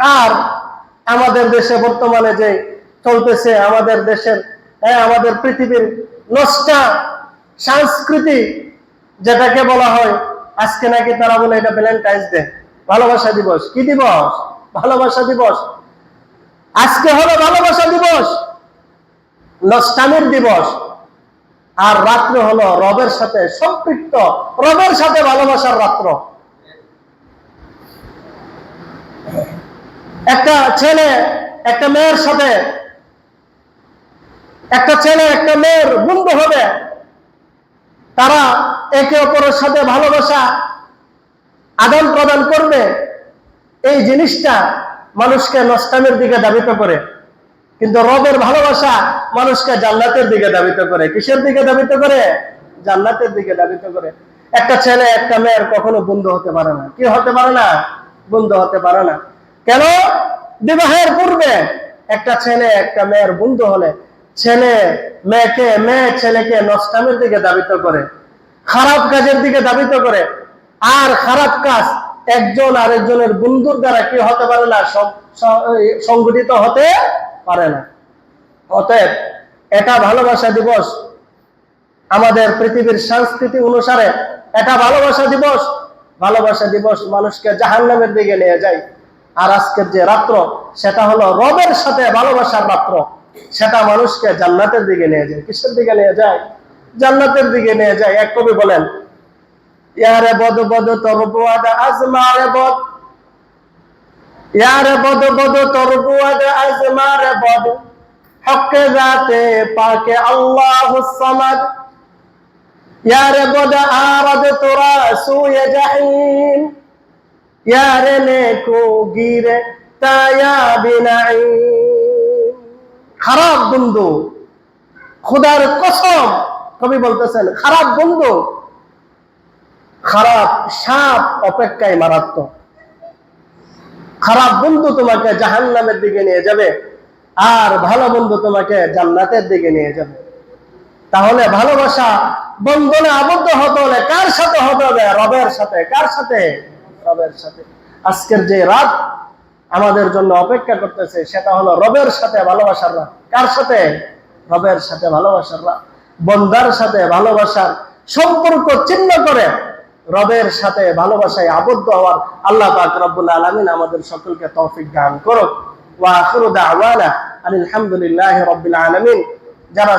আর আমাদের দেশে বর্তমানে যে চলতেছে, আমাদের দেশের হ্যাঁ আমাদের পৃথিবীর নষ্টা সংস্কৃতি, যেটাকে বলা হয়, আজকে নাকি তারা বলে এটা ভ্যালেন্টাইন্স ডে ভালোবাসা দিবস। কি দিবস? ভালোবাসা দিবস। আজকে হলো ভালোবাসা দিবস। নষ্টামের দিবস। আর রাত্র হলো রবের সাথে সম্পৃক্ত। রবের সাথে ভালোবাসার রাত্র। একটা ছেলে, একটা মেয়ের সাথে, একটা ছেলে, একটা মেয়ের বন্ধু হবে। তারা একে অপরের সাথে ভালোবাসা, আদান প্রদান করবে। এই জিনিসটা মানুষকে নষ্টামের দিকে দাবিত করে। কিন্তু রবের ভালোবাসা মানুষকে জান্নাতের দিকে দাবিত করে। কিসের দিকে দাবিত করে? জান্নাতের দিকে দাবিত করে। একটা ছেলে, একটা মেয়ের কখনো বন্ধু হতে পারে না। কি হতে পারে না? বন্ধু হতে পারে না। কেন? বিবাহের পূর্বে একটা ছেলে, একটা মেয়ের বন্ধু হলে ছেলে মেয়েকে, মেয়ে ছেলেকে নষ্টামের দিকে দাবিত করে, খারাপ কাজের দিকে দাবিত করে। আর খারাপ কাজ একজন আরেকজনের বন্ধুর দ্বারা কি হতে পারে না সংগঠিত হতে পারে না। অতএব এটা ভালোবাসা দিবস। আমাদের পৃথিবীর সংস্কৃতি অনুসারে এটা ভালোবাসা দিবস। ভালোবাসা দিবস মানুষকে জাহান্নামের দিকে নিয়ে যায়। আর আজকের যে রাত্র, সেটা হলো রবের সাথে ভালোবাসার রাত্র। সেটা মানুষকে জান্নাতের দিকে নিয়ে যায়। কিসের দিকে নিয়ে যায়? জান্নাতের দিকে নিয়ে যায়। এক কবি বলেন ইয়ারে বদ বদ, তোর আজমারে বদ। ইয়ারে বদ বদ, তোর আজমারে বদ। হকে জাতে পাকে আল্লাহ সামাদ। ইয়ারে বদ, আরদ তোরা সুয়ে জাহিম। ইয়ারে নেকো গিরে তায়া বিনাই খারাপ বন্ধু, খোদার কসম কবি বলতেছেন, খারাপ বন্ধু, খারাপ সাপ অপেক্ষায় মারাত্মক। খারাপ বন্ধু তোমাকে জাহান্নামের দিকে নিয়ে যাবে, আর ভালো বন্ধু তোমাকে জান্নাতের দিকে নিয়ে যাবে। তাহলে ভালোবাসা বন্ধনে আবদ্ধ হতে হলে কার সাথে হতে হবে? রবের সাথে। কার সাথে? রবের সাথে। আজকের যে রাত আমাদের জন্য অপেক্ষা করতেছে, সেটা হলো রবের সাথে ভালোবাসার রাত। কার সাথে? রবের সাথে ভালোবাসার রাত। বন্দার সাথে ভালোবাসার সম্পর্ক চিহ্ন করে রবের সাথে ভালোবাসায় আবদ্ধ হওয়ার আল্লাহ পাক রব্বুল আলামিন আমাদের সকলকে তৌফিক দান করুক। ওয়া আখিরু দাওয়ানা আলহামদুলিল্লাহি রাব্বিল আলামিন। যারা